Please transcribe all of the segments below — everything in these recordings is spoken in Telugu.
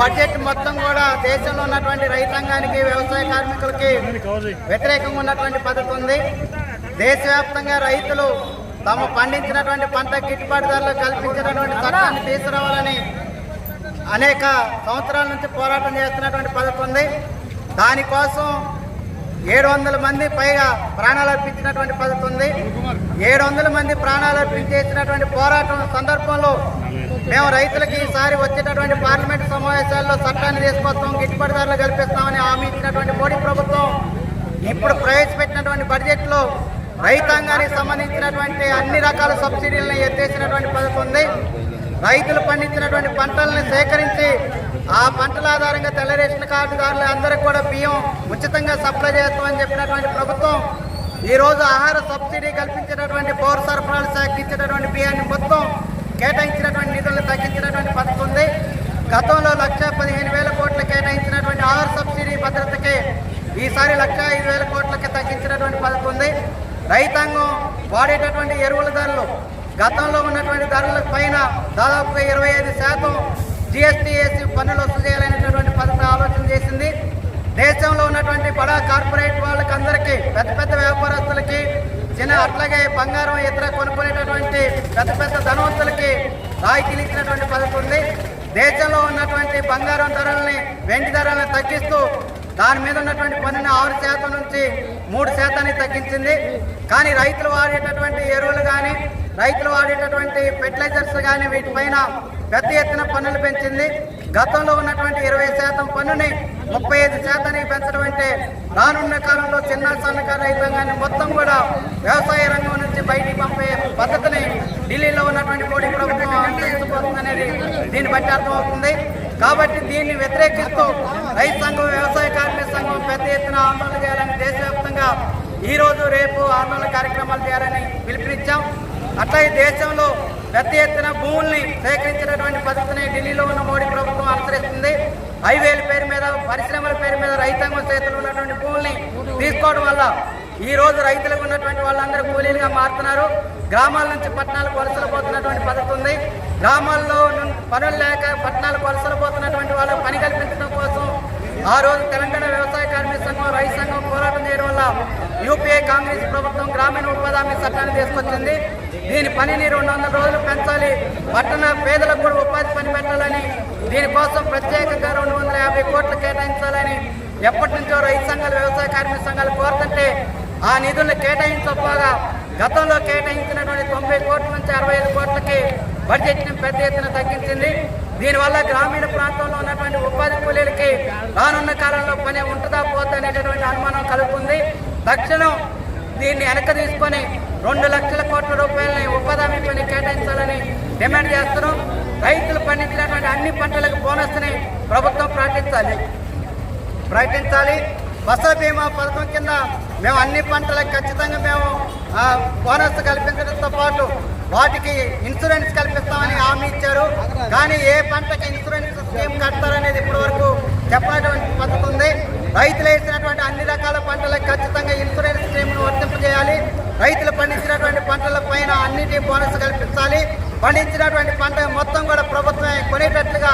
బడ్జెట్ మొత్తం కూడా దేశంలో ఉన్నటువంటి రైతాంగానికి వ్యవసాయ కార్మికులకి వ్యతిరేకంగా ఉన్నటువంటి పద్ధతి ఉంది. దేశవ్యాప్తంగా రైతులు తాము పండించినటువంటి పంట గిట్టుబాటు ధరలు కల్పించినటువంటి చట్టాన్ని తీసుకురావాలని అనేక సంవత్సరాల నుంచి పోరాటం చేస్తున్నటువంటి పద్ధతి ఉంది. దానికోసం ఏడు వందల మంది పైగా ప్రాణాలు అర్పించినటువంటి పద్ధతి ఉంది. ఏడు వందల మంది ప్రాణాలు అర్పించేసినటువంటి పోరాటం సందర్భంలో మేము రైతులకి ఈసారి వచ్చేటటువంటి పార్లమెంట్ సమావేశాల్లో చట్టాన్ని తీసుకొస్తాం గిట్టుబాటు ధరలు కల్పిస్తామని హామీ ఇచ్చినటువంటి మోడీ ప్రభుత్వం ఇప్పుడు ప్రవేశపెట్టినటువంటి బడ్జెట్లో రైతాంగానికి సంబంధించినటువంటి అన్ని రకాల సబ్సిడీలను ఎత్తేసినటువంటి పథకం ఉంది. రైతులు పండించినటువంటి పంటలను సేకరించి ఆ పంటల ఆధారంగా తెల్ల రేషన్ కార్డుదారులు అందరికీ కూడా బియ్యం ఉచితంగా సప్లై చేస్తామని చెప్పినటువంటి ప్రభుత్వం ఈరోజు ఆహార సబ్సిడీ కల్పించినటువంటి పౌర సరఫరాలు శాఖ ఇచ్చినటువంటి బియ్యాన్ని మొత్తం కేటాయించినటువంటి తగ్గించినటువంటి పథకం ఉంది. గతంలో లక్ష పదిహేను వేల కోట్లు కేటాయించినటువంటి ఆహార సబ్సిడీ భద్రతకి ఈసారి లక్ష ఐదు వేల కోట్లకి తగ్గించినటువంటి పథకం ఉంది. రైతాంగం వాడేటటువంటి ఎరువుల ధరలు గతంలో ఉన్నటువంటి ధరల పైన దాదాపుగా ఇరవై ఐదు శాతం జిఎస్టీ వేసి పన్నులు వసూలు చేయాలనేటటువంటి పథకం ఆలోచన చేసింది. దేశంలో ఉన్నటువంటి బడా కార్పొరేట్ వాళ్ళకి అందరికీ పెద్ద పెద్ద వ్యాపారస్తులకి చిన్న అట్లాగే బంగారం ఇతర కొనుక్కునేటటువంటి పెద్ద పెద్ద ధనవంతులకి రాయితీలు ఇచ్చిన దేశంలో ఉన్నటువంటి బంగారం ధరల్ని వెండి ధరలను తగ్గిస్తూ దాని మీద ఉన్నటువంటి పన్నుని ఆరు శాతం నుంచి మూడు శాతానికి తగ్గించింది. కానీ రైతులు వాడేటటువంటి ఎరువులు కానీ రైతులు వాడేటటువంటి ఫెర్టిలైజర్స్ కానీ వీటిపైన పెద్ద ఎత్తున పన్నులు పెంచింది. గతంలో ఉన్నటువంటి ఇరవై శాతం పన్నుని ముప్పై ఐదు శాతానికి పెంచడం అంటే రానున్న కాలంలో చిన్న సన్నకారు రైతాంగాన్ని మొత్తం కూడా వ్యవసాయ రంగం నుంచి బయటికి పంపే పద్ధతిని ఢిల్లీలో ఉన్నటువంటి మోడీ ప్రభుత్వం అనుసరించబోతుంది దీన్ని బట్టి అర్థమవుతుంది. కాబట్టి దీన్ని వ్యతిరేకిస్తూ రైతు సంఘం వ్యవసాయ కార్మిక సంఘం పెద్ద ఎత్తున ఆందోళన చేయాలని దేశవ్యాప్తంగా ఈ రోజు రేపు ఆందోళన కార్యక్రమాలు చేయాలని పిలుపునిచ్చాం. అట్లాగే దేశంలో పెద్ద ఎత్తున భూముల్ని సేకరించినటువంటి పద్ధతిని ఢిల్లీలో ఉన్న మోడీ ప్రభుత్వం అనుసరిస్తుంది. హైవేల పేరు మీద పరిశ్రమల పేరు మీద రైతాంగం చేతులు ఉన్నటువంటి భూముల్ని తీసుకోవడం వల్ల ఈ రోజు రైతులకు ఉన్నటువంటి వాళ్ళందరూ కూలీలుగా మారుతున్నారు. గ్రామాల నుంచి పట్టణాలకు వలసలు పోతున్నటువంటి పద్ధతి ఉంది. గ్రామాల్లో పనులు లేక పట్టణాలకు వలసలు పోతున్నటువంటి వాళ్ళకు పని కల్పించడం కోసం ఆ రోజు తెలంగాణ వ్యవసాయ కార్మిక సంఘం రైతు సంఘం పోరాటం చేయడం వల్ల యూపీఏ కాంగ్రెస్ ప్రభుత్వం గ్రామీణ ఉపాధి చట్టాన్ని తీసుకొచ్చింది. దీని పనిని రెండు వందల రోజులు పెంచాలి. పట్టణ పేదలకు కూడా ఉపాధి పని పెట్టాలని దీనికోసం ప్రత్యేకంగా రెండు వందల యాభై కోట్లు కేటాయించాలని ఎప్పటి నుంచో రైతు సంఘాలు వ్యవసాయ కార్మిక సంఘాలు కోరుతుంటే ఆ నిధులను కేటాయించకపోగా గతంలో కేటాయించినటువంటి తొంభై కోట్ల నుంచి అరవై ఐదు కోట్లకి బడ్జెట్ని పెద్ద ఎత్తున తగ్గించింది. దీనివల్ల గ్రామీణ ప్రాంతంలో ఉన్నటువంటి ఉపాధి కూలీలకి రానున్న కాలంలో పని ఉంటుందా పోతా అనేటటువంటి అనుమానం కలుగుతుంది. తక్షణం దీన్ని వెనక తీసుకొని రెండు లక్షల కోట్ల రూపాయలని ఉపాధి పని కేటాయించాలని డిమాండ్ చేస్తున్నాం. రైతులు పండించినటువంటి అన్ని పంటలకు బోనస్ని ప్రభుత్వం ప్రకటించాలి. ప్రకటించాలి. ఫసల్ బీమా పథకం కింద మేము అన్ని పంటలకు ఖచ్చితంగా మేము బోనస్ కల్పించడంతో పాటు వాటికి ఇన్సూరెన్స్ కల్పిస్తామని హామీ ఇచ్చారు. కానీ ఏ పంటకి ఇన్సూరెన్స్ స్కీమ్ కడతారనేది ఇప్పటి వరకు చెప్పినటువంటి పద్ధతి ఉంది. రైతులు వేసినటువంటి అన్ని రకాల పంటలకు ఖచ్చితంగా ఇన్సూరెన్స్ స్కీమ్ను వర్తింపజేయాలి రైతులు పండించినటువంటి పంటల పైన అన్నిటి బోనస్ కల్పించాలి. పండించినటువంటి పంట మొత్తం కూడా ప్రభుత్వమే కొనేటట్లుగా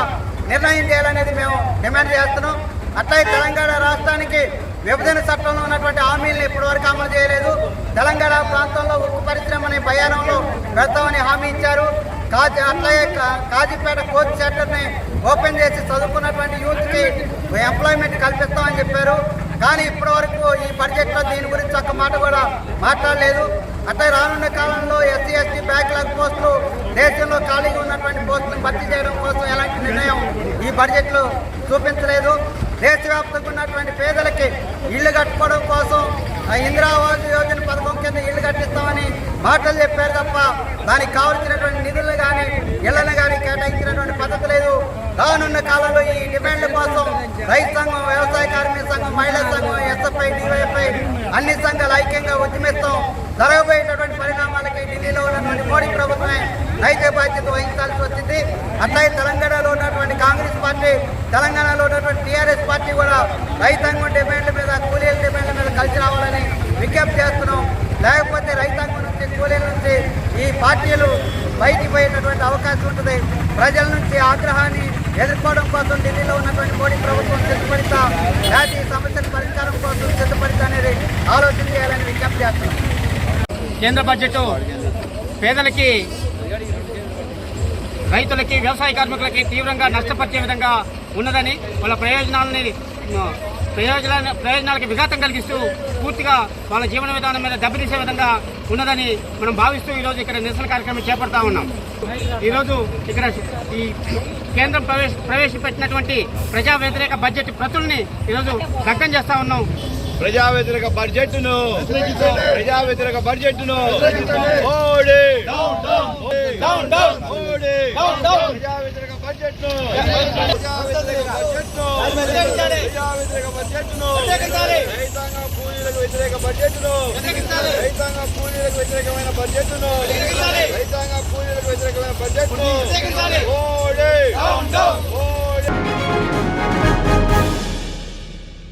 నిర్ణయం చేయాలనేది మేము డిమాండ్ చేస్తున్నాం. అట్లాగే తెలంగాణ రాష్ట్రానికి విభజన చట్టంలో ఉన్నటువంటి హామీలను ఇప్పటివరకు అమలు చేయలేదు. తెలంగాణ ప్రాంతంలో ఉక్కు అనే భయానంలో పెడతామని హామీ ఇచ్చారు. కాజీ అట్లాగే కాజీపేట కోచ్ సెంటర్ని ఓపెన్ చేసి చదువుకున్నటువంటి యూత్కి ఎంప్లాయ్మెంట్ కల్పిస్తామని చెప్పారు. కానీ ఇప్పటివరకు ఈ బడ్జెట్లో దీని గురించి ఒక్క మాట కూడా మాట్లాడలేదు. అట్లా రానున్న కాలంలో ఎస్సీ ఎస్టీ బ్యాక్లాగ్ పోస్టులు దేశంలో ఖాళీగా ఉన్నటువంటి పోస్టులను భర్తీ చేయడం కోసం ఎలాంటి నిర్ణయం ఈ బడ్జెట్లో చూపించలేదు. దేశవ్యాప్తంగా ఉన్నటువంటి పేదలకి ఇల్లు కట్టుకోవడం కోసం ఆ ఇందిరా ఆవాస్ యోజన పథకం కింద ఇల్లు కట్టిస్తామని మాటలు చెప్పారు తప్ప దానికి కావలసినటువంటి నిధులు కానీ ఇళ్ళను కానీ కేటాయించినటువంటి పద్ధతి లేదు. రానున్న కాలంలో ఈ డిమాండ్ల కోసం రైతు సంఘం వ్యవసాయ కార్మిక సంఘం మహిళా సంఘం ఎస్ఎఫ్ఐ డివైఎఫ్ఐ అన్ని సంఘాలు ఐక్యంగా ఉద్యమిస్తాం. జరగబోయేటటువంటి పరిణామాలకి ఢిల్లీలో ఉన్నటువంటి మోడీ ప్రభుత్వమే నైతిక బాధ్యత వహించాల్సి వచ్చింది. అట్లాగే తెలంగాణలో ఉన్నటువంటి కాంగ్రెస్ పార్టీ తెలంగాణలో ఉన్నటువంటి టీఆర్ఎస్ పార్టీ కూడా రైతాంగం డిమాండ్ల మీద కూలీల డిమాండ్ల మీద కలిసి రావాలని విజ్ఞప్తి చేస్తున్నాం. లేకపోతే రైతాంగం నుంచి కూలీల నుంచే ఈ పార్టీలు బయటికి పోయేటటువంటి అవకాశం ఉంటుంది. ప్రజల నుంచి ఆగ్రహాన్ని ఎదుర్కోవడం కోసం ఢిల్లీలో ఉన్నటువంటి మోడీ ప్రభుత్వం సిద్ధపడతా జాతీయ సమస్యల పరిష్కారం కోసం సిద్ధపడతా అనేది ఆలోచన చేయాలని విజ్ఞప్తి చేస్తున్నాం. కేంద్ర బడ్జెట్ పేదలకి రైతులకి వ్యవసాయ కార్మికులకి తీవ్రంగా నష్టపరిచే విధంగా ఉన్నదని వాళ్ళ ప్రయోజనాలని ఆ, ప్రయోజనాల ప్రయోజనాలకి విఘాతం కలిగిస్తూ పూర్తిగా వాళ్ళ జీవన విధానం మీద దెబ్బతీసే విధంగా ఉన్నదని మనం భావిస్తూ ఈరోజు ఇక్కడ నిరసన కార్యక్రమం చేపడతా ఉన్నాం. ఈరోజు ఇక్కడ ఈ కేంద్రం ప్రవేశ ప్రవేశపెట్టినటువంటి ప్రజా వ్యతిరేక బడ్జెట్ ప్రతుల్ని ఈరోజు దగ్ధం చేస్తా ఉన్నాం. ప్రజా వ్యతిరేక బడ్జెట్ను ప్రజా వ్యతిరేక బడ్జెట్ను మోడీ మోడీ ప్రజా వ్యతిరేక బడ్జెట్ను రైతాంగ కూలీలకు వ్యతిరేక బడ్జెట్ను రైతాంగ కూలీలకు వ్యతిరేకమైన బడ్జెట్ను రైతాంగ కూలీలకు వ్యతిరేకమైన బడ్జెట్ను మోడీ మోడీ